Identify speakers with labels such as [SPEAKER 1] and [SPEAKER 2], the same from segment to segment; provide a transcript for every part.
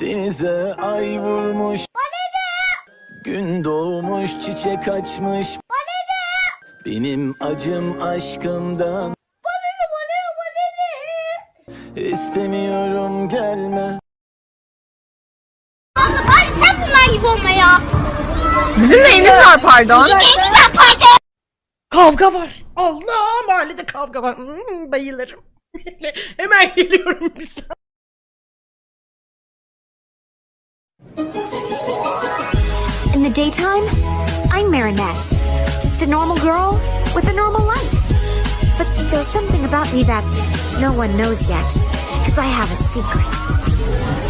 [SPEAKER 1] Denize ay vurmuş Gün doğmuş çiçek açmış Benim acım aşkımdan İstemiyorum gelme
[SPEAKER 2] Abla bari sen bunlar gibi olma ya.
[SPEAKER 3] Bizim neyimiz var pardon?
[SPEAKER 2] En güzel parti.
[SPEAKER 4] Kavga var. Allah mahallede kavga var. Hmm, bayılırım. Hemen geliyorum bir saniye.
[SPEAKER 5] In the daytime, I'm Marinette. Just a normal girl with a normal life. But there's something about me that no one knows yet. Because I have a secret.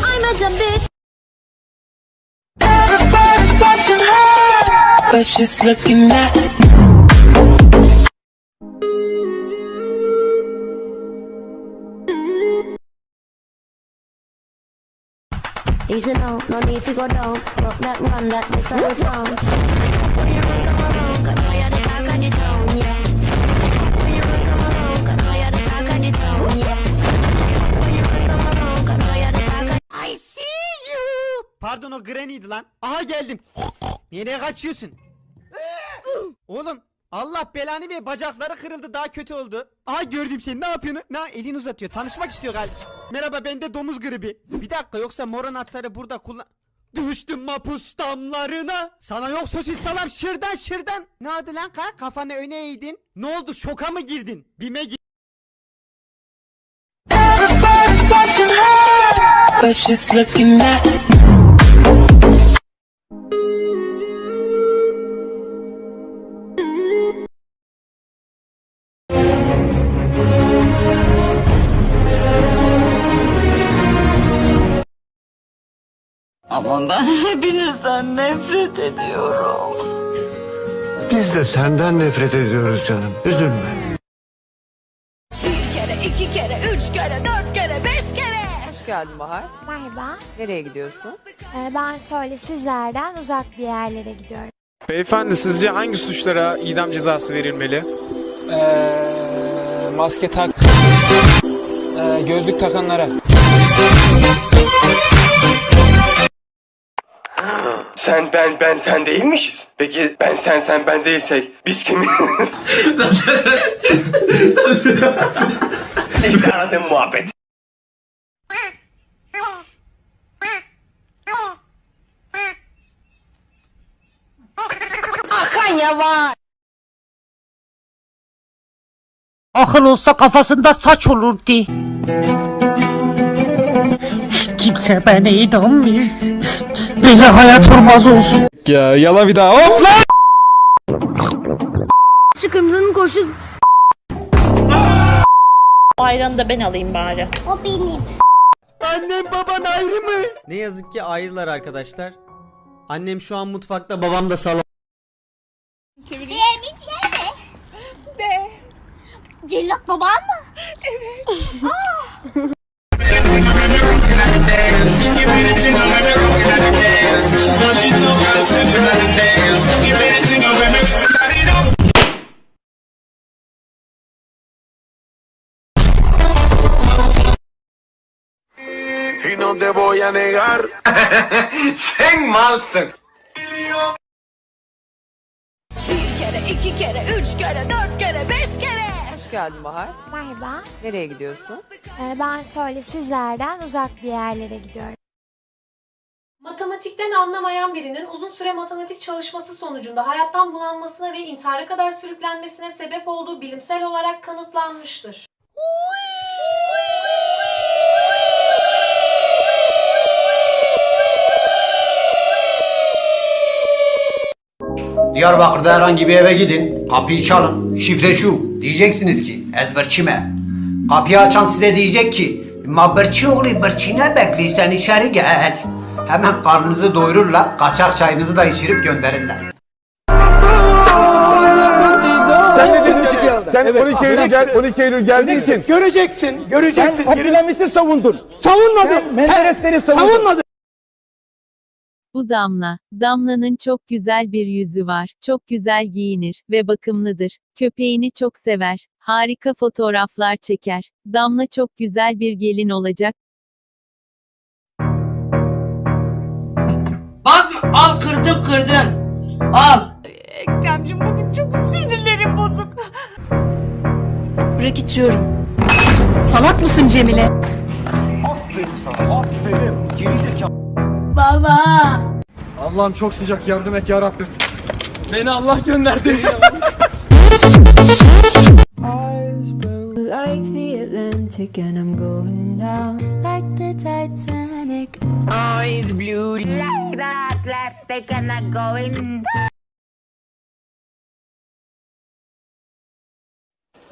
[SPEAKER 5] I'm a dumb bitch.
[SPEAKER 6] Everybody's watching her, but she's looking at
[SPEAKER 7] Easy now, no need to go down. Rock that run, that this all down. When you run come around, 'cause now you're the talk of the town, yeah. When you run come around, 'cause now you're the talk of the town, yeah. When you run come around, 'cause now you're the talk of
[SPEAKER 4] I see you. Pardon o Granny'di lan. Aha geldim. Nereye kaçıyorsun? Oğlum Allah belanı ver bacakları kırıldı daha kötü oldu. Aha gördüm seni ne yapıyorsun? Ne elini uzatıyor tanışmak istiyor galiba. Merhaba bende domuz gribi. Bir dakika yoksa mor anahtarı burada kullan... Düştüm mapus damlarına. Sana yok sosis salam şırdan şırdan. Ne oldu lan ka? Kafanı öne eğdin. Ne oldu şoka mı girdin? Bime gir.
[SPEAKER 6] but she's looking at
[SPEAKER 1] Ben hepinizden nefret ediyorum
[SPEAKER 8] Biz de senden nefret ediyoruz canım. Üzülme.
[SPEAKER 3] Hoş geldin Bahar.
[SPEAKER 9] Merhaba,
[SPEAKER 3] Nereye gidiyorsun?
[SPEAKER 9] Ee, ben şöyle sizlerden uzak bir yerlere gidiyorum.
[SPEAKER 10] Beyefendi sizce hangi suçlara idam cezası verilmeli?
[SPEAKER 11] Ee, maske tak. Ee, gözlük takanlara.
[SPEAKER 12] Sen ben ben sen değilmişiz. Peki ben sen sen ben değilsek biz kimiz? işte aradığım muhabbet.
[SPEAKER 4] Akıl olsa kafasında saç olurdu. Kimse bana inanmıyor. Böyle hayat olmaz olsun.
[SPEAKER 10] Ya yala bir daha hop lan!
[SPEAKER 9] Şu kırmızının koşu...
[SPEAKER 3] Ayranı da ben alayım bari.
[SPEAKER 2] O benim.
[SPEAKER 4] Annem baban ayrı mı? Ne yazık ki ayrılar arkadaşlar. Annem şu an mutfakta, babam da salon.
[SPEAKER 2] Benim mi? De. Cellat baban mı?
[SPEAKER 8] Y no te voy a negar.
[SPEAKER 12] Sen malsın.
[SPEAKER 3] Hoş geldin Bahar.
[SPEAKER 9] Merhaba,
[SPEAKER 3] Nereye gidiyorsun?
[SPEAKER 9] Ee, ben şöyle sizlerden uzak bir yerlere gidiyorum.
[SPEAKER 13] Matematikten anlamayan birinin uzun süre matematik çalışması sonucunda hayattan bulanmasına ve intihara kadar sürüklenmesine sebep olduğu bilimsel olarak kanıtlanmıştır.
[SPEAKER 8] Diyarbakır'da herhangi bir eve gidin. Kapıyı çalın. Şifre şu. Diyeceksiniz ki ezberçime. Kapıyı açan size diyecek ki Mabırçı oğlu bırçine bekli sen içeri gel. Hemen karnınızı doyururlar. Kaçak çayınızı da içirip gönderirler.
[SPEAKER 12] Sen ne dedin Sen 12 Eylül gel 12 Eylül geldiysin.
[SPEAKER 4] Göreceksin, göreceksin. Sen Abdülhamit'i savundun. Savunmadın. Menderesleri savunmadın.
[SPEAKER 6] Bu Damla. Damla'nın çok güzel bir yüzü var. Çok güzel giyinir ve bakımlıdır. Köpeğini çok sever. Harika fotoğraflar çeker. Damla çok güzel bir gelin olacak.
[SPEAKER 14] Basma. Al kırdım kırdım. Al.
[SPEAKER 15] Ekrem'cim bugün çok sinirlerim bozuk. Bırak içiyorum. Salak mısın Cemile?
[SPEAKER 16] Aferin sana aferin. Gerizekalı.
[SPEAKER 15] Baba.
[SPEAKER 11] Allah'ım çok sıcak yardım et ya Rabbim. Beni Allah gönderdi.
[SPEAKER 9] Like the Atlantic and I'm going down like the Titanic.
[SPEAKER 14] Eyes blue like that. Atlantic and I'm going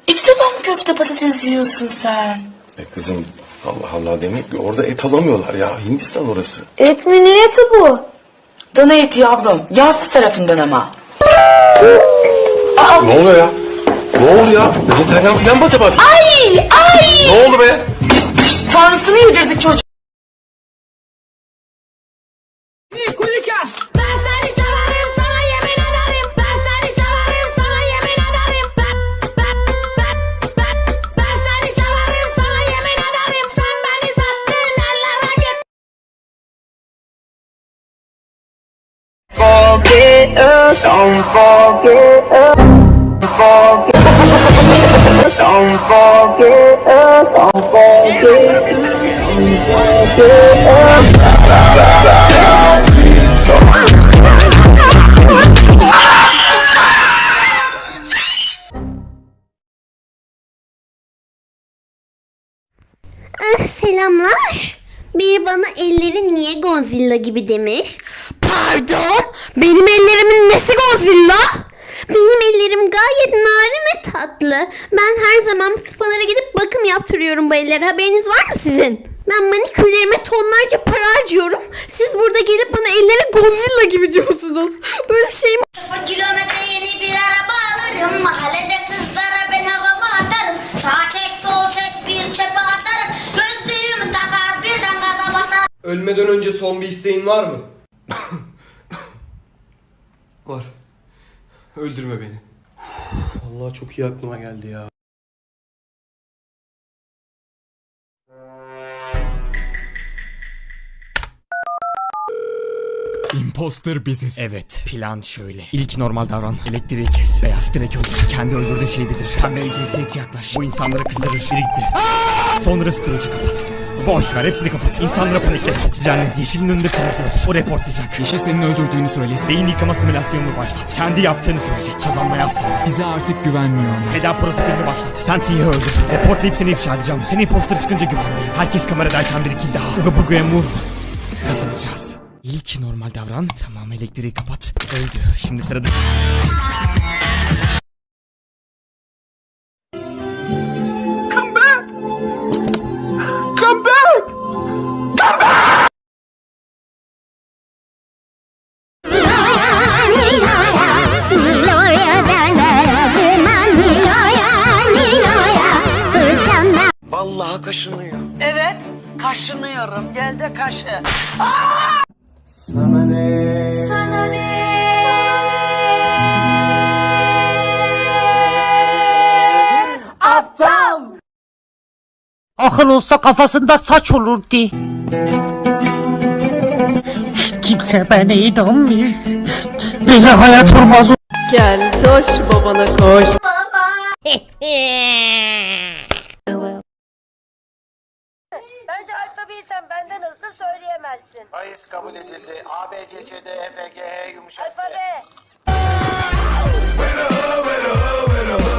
[SPEAKER 17] İlk defa mı köfte patates yiyorsun sen?
[SPEAKER 18] E kızım Allah Allah demek ki orada et alamıyorlar ya. Hindistan orası.
[SPEAKER 17] Et mi ne eti bu? Dana eti yavrum. Yağsız tarafından ama.
[SPEAKER 18] Ne oluyor ya? Ne oldu ya? Vejeteryan falan mı acaba?
[SPEAKER 17] Ay ay.
[SPEAKER 18] Ne oldu be?
[SPEAKER 17] Tanrısını yedirdik çocuk.
[SPEAKER 2] Ah, selamlar. Biri bana ellerin niye Godzilla gibi demiş. Pardon, benim ellerimin nesi Godzilla? Benim ellerim gayet narin ve tatlı. Ben her zaman spalara gidip bakım yaptırıyorum bu ellere. Haberiniz var mı sizin? Ben manikürlerime tonlarca para harcıyorum. Siz burada gelip bana ellere Godzilla gibi diyorsunuz. Böyle şey mi?
[SPEAKER 19] Kilometre yeni bir araba alırım. Mahallede kızlara ben havama atarım. Sağ çek sol çek bir çöpe atarım. Gözlüğümü takar birden gaza basarım.
[SPEAKER 20] Ölmeden önce son bir isteğin var mı? Var. Öldürme beni. Allah çok iyi aklıma geldi ya.
[SPEAKER 21] Imposter biziz. Evet. Plan şöyle. İlk normal davran. Elektriği kes. Beyaz direkt öldür. Kendi öldürdüğün şeyi bilir. Pembeye cinsiyetçi yaklaş. Bu insanları kızdırır. Biri gitti. Sonra strocu kapat. Boş ver hepsini kapat. İnsanlara paniklet. Oksijenle. Yeşilin önünde kırmızı öldür. O reportlayacak. Yeşil senin öldürdüğünü söyledi. Beyin yıkama simülasyonunu başlat. Kendi yaptığını söyleyecek. Kazanmaya az kaldı. Bize artık güvenmiyor. Feda protokolünü başlat. Sen siyahı öldür. Reportlayıp seni ifşa edeceğim. Seni imposter çıkınca güvendeyim. Herkes kameradayken bir kill daha. Uga buga move. Kazanacağız. İlk normal davran. Tamam elektriği kapat. Öldü. Şimdi sırada...
[SPEAKER 22] Akıl olsa kafasında saç olurdu. Kimse beni inanmıyor. Böyle hayat olmaz.
[SPEAKER 15] Gel toş babana koş.
[SPEAKER 23] Bence alfabeyi sen benden hızlı söyleyemezsin.
[SPEAKER 24] Bayis kabul edildi. A, B, C, Ç, D, E, F, G, H yumuşak.
[SPEAKER 23] Alfabe.
[SPEAKER 14] Can't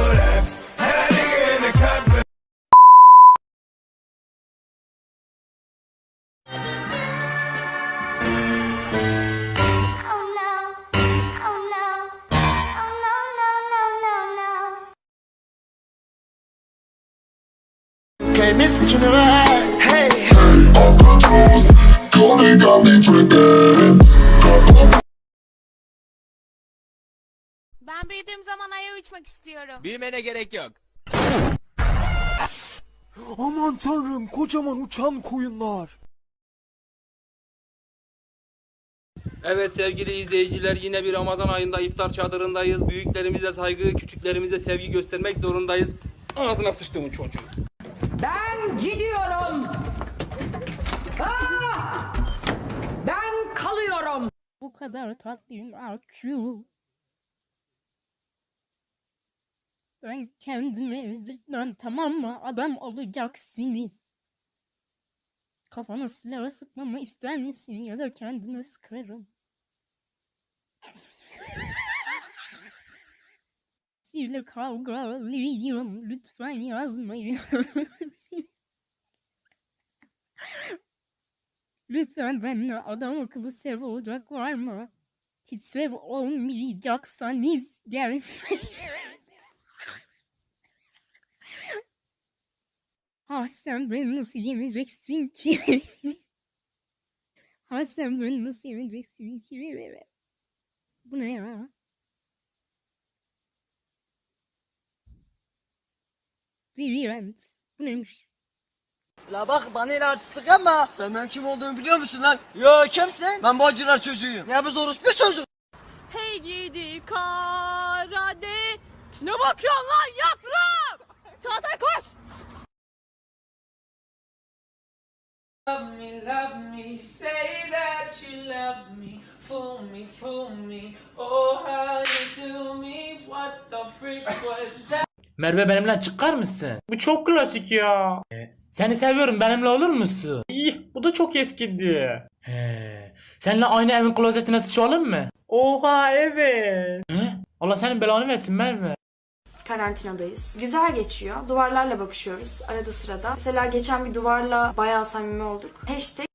[SPEAKER 3] Ben büyüdüğüm zaman aya uçmak istiyorum.
[SPEAKER 21] Büyümene gerek yok.
[SPEAKER 11] Aman tanrım kocaman uçan koyunlar.
[SPEAKER 20] Evet sevgili izleyiciler yine bir Ramazan ayında iftar çadırındayız. Büyüklerimize saygı, küçüklerimize sevgi göstermek zorundayız. Ağzına sıçtığımın çocuğu.
[SPEAKER 14] Ben gidiyorum. Ah! Ben kalıyorum.
[SPEAKER 15] Bu kadar tatlıyım AQ. Ben kendimi ezdirtmem tamam mı? Adam olacaksınız. Kafana silah sıkmamı ister misin ya da kendime sıkarım. Sizinle kavgalıyım. Lütfen yazmayın. Lütfen benimle adam akıllı sev olacak var mı? Hiç sev olmayacaksanız gelmeyin. Ah sen beni nasıl yeneceksin ki? ha sen beni nasıl yeneceksin ki? Bu ne ya? Deviant. Bu neymiş?
[SPEAKER 1] La bak bana el artistik ama. Sen benim kim olduğumu biliyor musun lan? Yo kimsin? Ben Bacılar çocuğuyum. Ya biz orospu çocuk.
[SPEAKER 25] Hey gidi karade. Ne bakıyorsun lan yaprağım? Çağatay koş.
[SPEAKER 26] Love me, love me, say that you love me. Fool me, fool me. Oh, how you do me. What the freak was that?
[SPEAKER 27] Merve benimle çıkar mısın? Bu çok klasik ya. Seni seviyorum benimle olur musun? İyi bu da çok eskidi. He. Seninle aynı evin klozetine sıçalım mı? Oha evet. He? Allah senin belanı versin Merve.
[SPEAKER 4] Karantinadayız. Güzel geçiyor. Duvarlarla bakışıyoruz arada sırada. Mesela geçen bir duvarla bayağı samimi olduk. Hashtag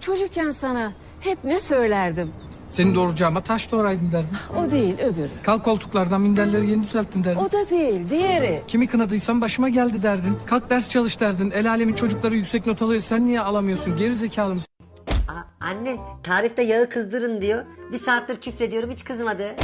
[SPEAKER 28] Çocukken sana hep ne söylerdim?
[SPEAKER 29] Seni doğuracağıma taş doğraydın derdim.
[SPEAKER 28] O değil öbürü.
[SPEAKER 29] Kalk koltuklardan minderleri yeni düzelttin derdin.
[SPEAKER 28] O da değil diğeri.
[SPEAKER 29] Kimi kınadıysam başıma geldi derdin. Kalk ders çalış derdin. El alemin çocukları yüksek not alıyor. Sen niye alamıyorsun? Geri zekalı mısın?
[SPEAKER 30] Anne tarifte yağı kızdırın diyor. Bir saattir küfrediyorum hiç kızmadı.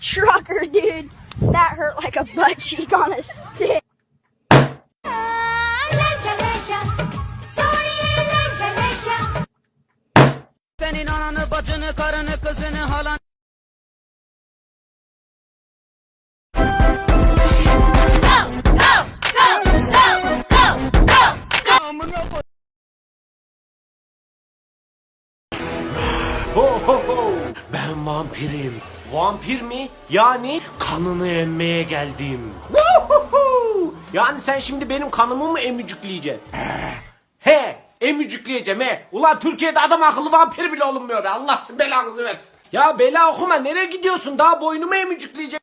[SPEAKER 31] trucker, dude. That hurt like a butt cheek on a stick.
[SPEAKER 26] Senin ananı, bacını, karını, kızını, halan.
[SPEAKER 32] Ho ho ho! Ben vampirim. Vampir mi? Yani kanını emmeye geldim. Yani sen şimdi benim kanımı mı emücükleyeceksin? He, emücükleyeceğim he. Ulan Türkiye'de adam akıllı vampir bile olunmuyor be. Allah sizin belanızı versin. Ya bela okuma nereye gidiyorsun? Daha boynumu emücükleyecek.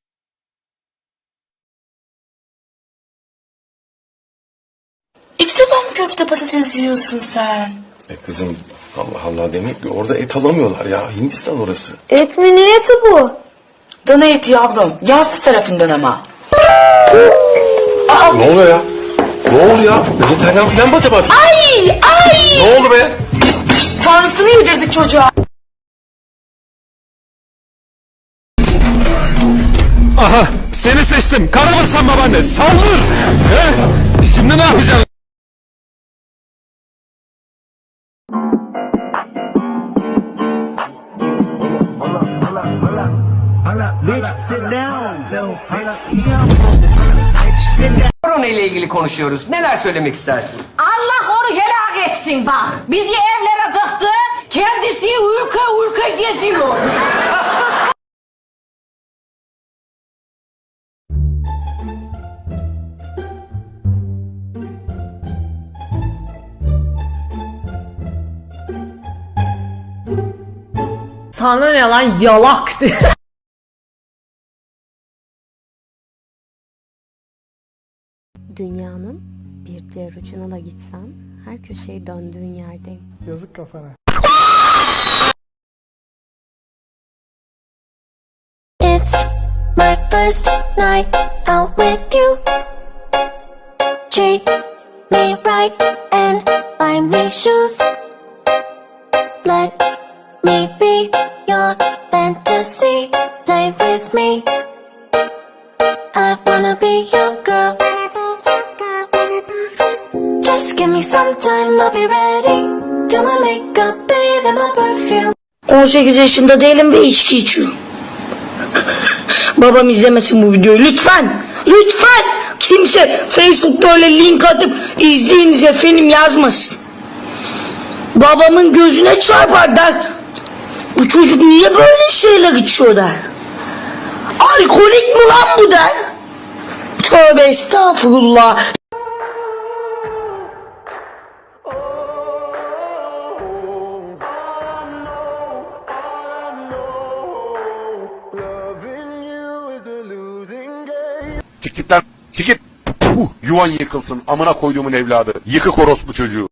[SPEAKER 33] İlk defa mı köfte patates yiyorsun sen?
[SPEAKER 18] E kızım Allah Allah demek ki orada et alamıyorlar ya. Hindistan orası.
[SPEAKER 33] Et mi ne eti bu? Dana eti yavrum. Yağsız tarafından ama.
[SPEAKER 18] Ne oluyor ya? Ne oluyor ya? Vejeteryan falan mı acaba?
[SPEAKER 33] Ay ay.
[SPEAKER 18] Ne oldu be?
[SPEAKER 33] Tanrısını yedirdik çocuğa.
[SPEAKER 29] Aha seni seçtim. Karabasan babaanne saldır. He? Şimdi ne yapacaksın?
[SPEAKER 34] Korona ile ilgili konuşuyoruz. Neler söylemek istersin?
[SPEAKER 14] Allah onu helak etsin bak. Bizi evlere tıktı. Kendisi ülke ülke geziyor.
[SPEAKER 3] Sana ne lan yalak
[SPEAKER 4] Dünyanın bir diğer ucuna da gitsen her köşeyi döndüğün yerdeyim.
[SPEAKER 29] Yazık kafana.
[SPEAKER 5] It's my first night out with you.
[SPEAKER 35] right and buy me shoes. Let me be your fantasy. Play with me. I wanna be your girl. Just give me some time, I'll be ready. Do my makeup, bathe in my perfume.
[SPEAKER 17] 18 yaşında değilim ve içki içiyorum. Babam izlemesin bu videoyu lütfen. Lütfen. Kimse Facebook'ta öyle link atıp izleyiniz efendim yazmasın. Babamın gözüne çarpar der. Bu çocuk niye böyle şeyler içiyor der. Alkolik mi lan bu der. Tövbe estağfurullah.
[SPEAKER 36] Çık git lan. Çık git. Puh, yuvan yıkılsın. Amına koyduğumun evladı. Yıkık orospu çocuğu.